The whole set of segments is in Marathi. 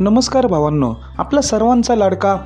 नमस्कार भावांनो आपला सर्वांचा लाडका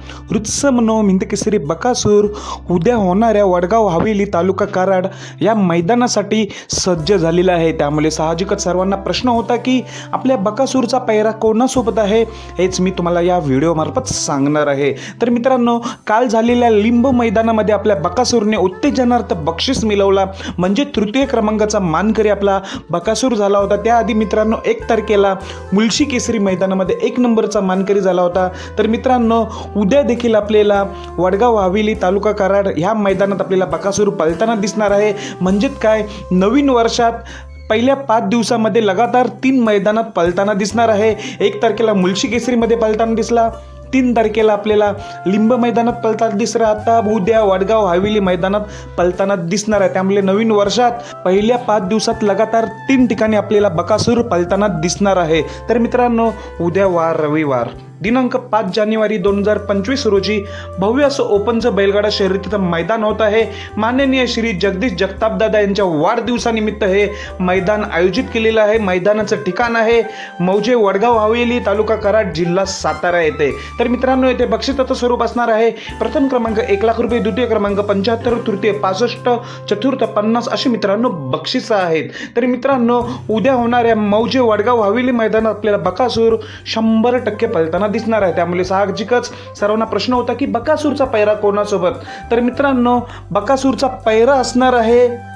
मनो मिंदकेसरी बकासूर उद्या होणाऱ्या वडगाव हवेली तालुका कराड या मैदानासाठी सज्ज झालेला आहे. त्यामुळे साहजिकच सर्वांना प्रश्न होता की आपल्या बकासूरचा पैरा कोणासोबत आहे हेच मी तुम्हाला या व्हिडिओमार्फत सांगणार आहे. तर मित्रांनो काल झालेल्या लिंब मैदानामध्ये आपल्या बकासूरने उत्तेजनार्थ बक्षीस मिळवला. म्हणजे तृतीय क्रमांकाचा मानकरी आपला बकासूर झाला होता. त्याआधी मित्रांनो एक तारखेला मुलशी केसरी मैदानामध्ये एक नंबर नंबरचा मानकरी झाला होता. तर मित्रांनो उद्या देखील आपल्याला वडगाव हवेली तालुका कराड ह्या मैदानात आपल्याला बकासूर पळताना दिसणार आहे. म्हणजेच काय? नवीन वर्षात पहिल्या पाच दिवसामध्ये लगातार तीन मैदानात पळताना दिसणार आहे. एक तारखेला मुलशी केसरीमध्ये पळताना दिसला. तीन तारखेला आपल्याला लिंब मैदानात पळताना दिसणार आता उद्या वडगाव हवेली मैदानात पलताना दिसणार आहे. त्यामुळे नवीन वर्षात पहिल्या पाच दिवसात लगातार तीन ठिकाणी आपल्याला बकासूर पलताना दिसणार आहे. तर मित्रांनो उद्या वार रविवार. दिनांक पाच जानेवारी दोन हजार पंचवीस रोजी भव्य असं ओपनचं बैलगाडा शर्यतीचं मैदान होत आहे. माननीय श्री जगदीश जगतापदादा यांच्या वाढदिवसानिमित्त हे मैदान आयोजित केलेलं आहे. मैदानाचं ठिकाण आहे. मौजे वडगाव हवेली तालुका कराड जिल्हा सातारा येथे. तर मित्रांनो येथे बक्षिसाचं स्वरूप असणार आहे. प्रथम क्रमांक एक लाख रुपये द्वितीय क्रमांक पंच्याहत्तर तृतीय पासष्ट चतुर्थ पन्नास अशी मित्रांनो बक्षिसं आहेत. तर मित्रांनो उद्या होणाऱ्या मौजे वडगाव हवेली मैदानात आपल्याला बकासूर शंभर टक्के पलताना दिसणार आहे. त्यामुळे साहजिकच सर्वांना प्रश्न होता की बकासूरचा पैरा कोणासोबत? तर मित्रांनो बकासूरचा पैरा असणार आहे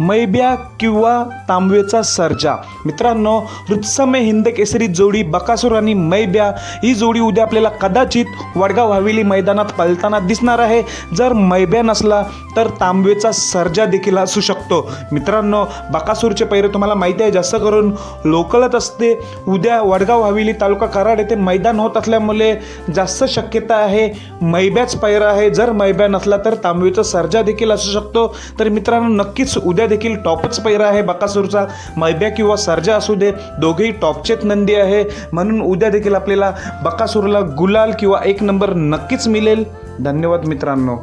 मैब्या किंवा तांबवेचा सर्जा. मित्रांनो हृत्समय हिंद केसरी जोडी बकासूर आणि मैब्या. ही जोडी उद्या आपल्याला कदाचित वडगाव हवेली मैदानात पळताना दिसणार आहे. जर मैब्या नसला तर तांबवेचा सर्जा देखील असू शकतो. मित्रांनो बकासूरचे पैरे तुम्हाला माहिती आहे जास्त करून लोकलच असते. उद्या वडगाव हवेली तालुका कराड येथे मैदान होत असल्यामुळे जास्त शक्यता आहे मैब्याच पैरा आहे. जर मैब्या नसला तर तांबवेचा सर्जा देखील असू शकतो. तर मित्रांनो नक्कीच उद्या देखील टॉपच पैरा आहे बकासूरचा. मैब्या किंवा सर्जा असू दे दोघेही टॉपचेत नंदी आहे. म्हणून उद्या देखील आपल्याला बकासूरला गुलाल किंवा एक नंबर नक्कीच मिळेल. धन्यवाद मित्रांनो.